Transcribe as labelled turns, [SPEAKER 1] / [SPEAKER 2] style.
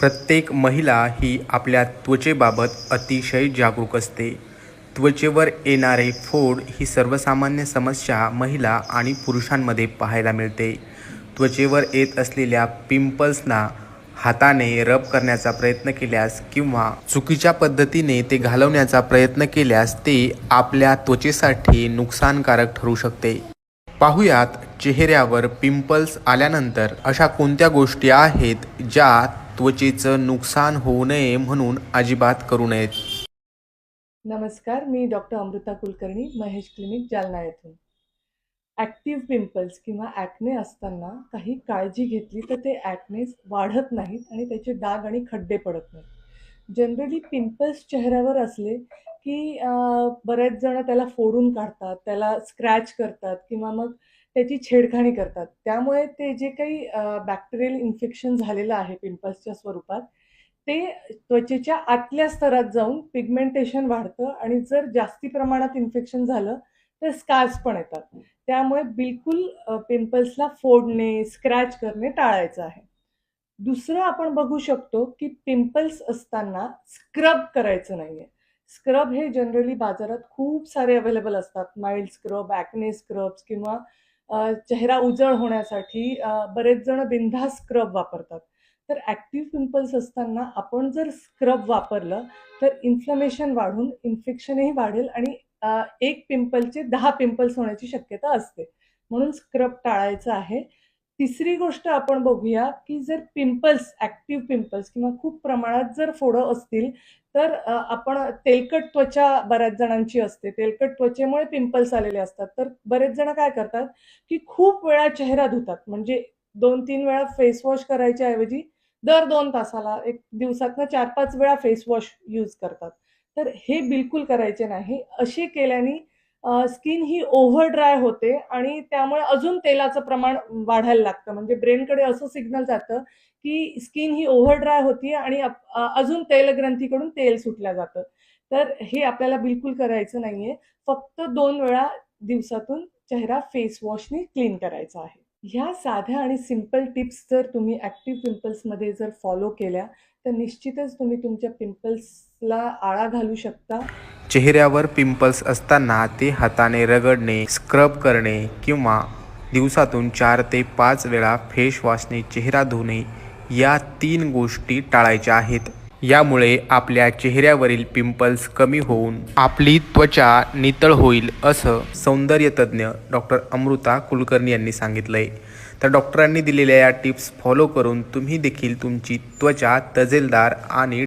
[SPEAKER 1] प्रत्येक महिला ही आपल्या त्वचेबाबत अतिशय जागरूक असते. त्वचेवर येणारे फोड ही सर्वसामान्य समस्या महिला आणि पुरुषांमध्ये पाहायला मिळते. त्वचेवर येत असलेल्या पिंपल्सना हाताने रब करण्याचा प्रयत्न केल्यास किंवा चुकीच्या पद्धतीने ते घालवण्याचा प्रयत्न केल्यास ते आपल्या त्वचेसाठी नुकसानकारक ठरू शकते. पाहुयात चेहऱ्यावर पिंपल्स आल्यानंतर अशा कोणत्या गोष्टी आहेत ज्या त्वचेचं नुकसान होऊ नये म्हणून अजिबात करू नयेत.
[SPEAKER 2] नमस्कार मी डॉक्टर अमृता कुलकर्णी महेश क्लिनिक जालना येथून. ॲक्टिव्ह पिंपल्स किंवा ॲक्ने असताना काही काळजी घेतली तर ते ॲक्ने वाढत नाहीत आणि त्याचे डाग आणि खड्डे पडत नाहीत. जनरली पिंपल्स चेहऱ्यावर असले की बरेच जण त्याला फोडून काढतात त्याला स्क्रॅच करतात किंवा मग त्याची छेडखाणी करतात. त्यामुळे ते जे काही बॅक्टेरियल इन्फेक्शन झालेलं आहे पिंपल्सच्या स्वरूपात ते त्वचेच्या आतल्या स्तरात जाऊन पिगमेंटेशन वाढतं आणि जर जास्ती प्रमाणात इन्फेक्शन झालं तर स्कार्स पण येतात. त्यामुळे बिलकुल पिंपल्सला फोडणे स्क्रॅच करणे टाळायचं आहे. दुसरं आपण बघू शकतो की पिंपल्स असताना स्क्रब करायचं नाही आहे स्क्रब हे जनरली बाजारात खूप सारे अवेलेबल असतात. माइल्ड स्क्रब ॲक्ने स्क्रब्स किंवा चेहरा उजळ होण्यासाठी बरेच जण बिंधा स्क्रब वापरतात. तर ॲक्टिव्ह पिंपल्स असताना आपण जर स्क्रब वापरलं तर इन्फ्लमेशन वाढून इन्फेक्शनही वाढेल आणि एक पिंपलचे दहा पिंपल्स होण्याची शक्यता असते. म्हणून स्क्रब टाळायचं आहे. तिसरी गोष्ट आपण बघूया की जर पिंपल्स ॲक्टिव्ह पिंपल्स किंवा खूप प्रमाणात जर फोडं असतील तर आपण तेलकट त्वचा बऱ्याच जणांची असते. तेलकट त्वचेमुळे पिंपल्स आलेले असतात. तर बरेच जण काय करतात की खूप वेळा चेहरा धुतात. म्हणजे दोन तीन वेळा फेस वॉश करायच्या ऐवजी दर दोन तासाला एक दिवसातनं चार पाच वेळा फेस वॉश यूज करतात. तर हे बिलकुल करायचे नाही. असे केल्याने स्किन ही ओव्हर ड्राय होते आणि त्यामुळे अजून तेलाचं प्रमाण वाढायला लागतं. म्हणजे ब्रेनकडे असं सिग्नल जातं की स्किन ही ओव्हर ड्राय होती आणि अजून तेलग्रंथीकडून तेल सुटलं जातं. तर हे आपल्याला बिलकुल करायचं नाहीये. फक्त दोन वेळा दिवसातून चेहरा फेस वॉशने क्लीन करायचा आहे. ह्या साध्या आणि सिंपल टिप्स जर तुम्ही ॲक्टिव्ह पिंपल्समध्ये जर फॉलो केल्या तर निश्चितच तुम्ही तुमच्या पिंपल्सला आळा घालू शकता.
[SPEAKER 1] चेहऱ्यावर पिंपल्स असताना ते हाताने रगडणे स्क्रब करणे किंवा दिवसातून चार ते पाच वेळा फेस वॉशने चेहरा धुणे या तीन गोष्टी टाळायच्या आहेत. यामुळे आपल्या चेहऱ्यावरील पिंपल्स कमी होऊन आपली त्वचा नितळ होईल असं सौंदर्यतज्ञ डॉक्टर अमृता कुलकर्णी यांनी सांगितलंय. तर डॉक्टरांनी दिलेल्या या टिप्स फॉलो करून तुम्ही देखील तुमची त्वचा तजेलदार आणि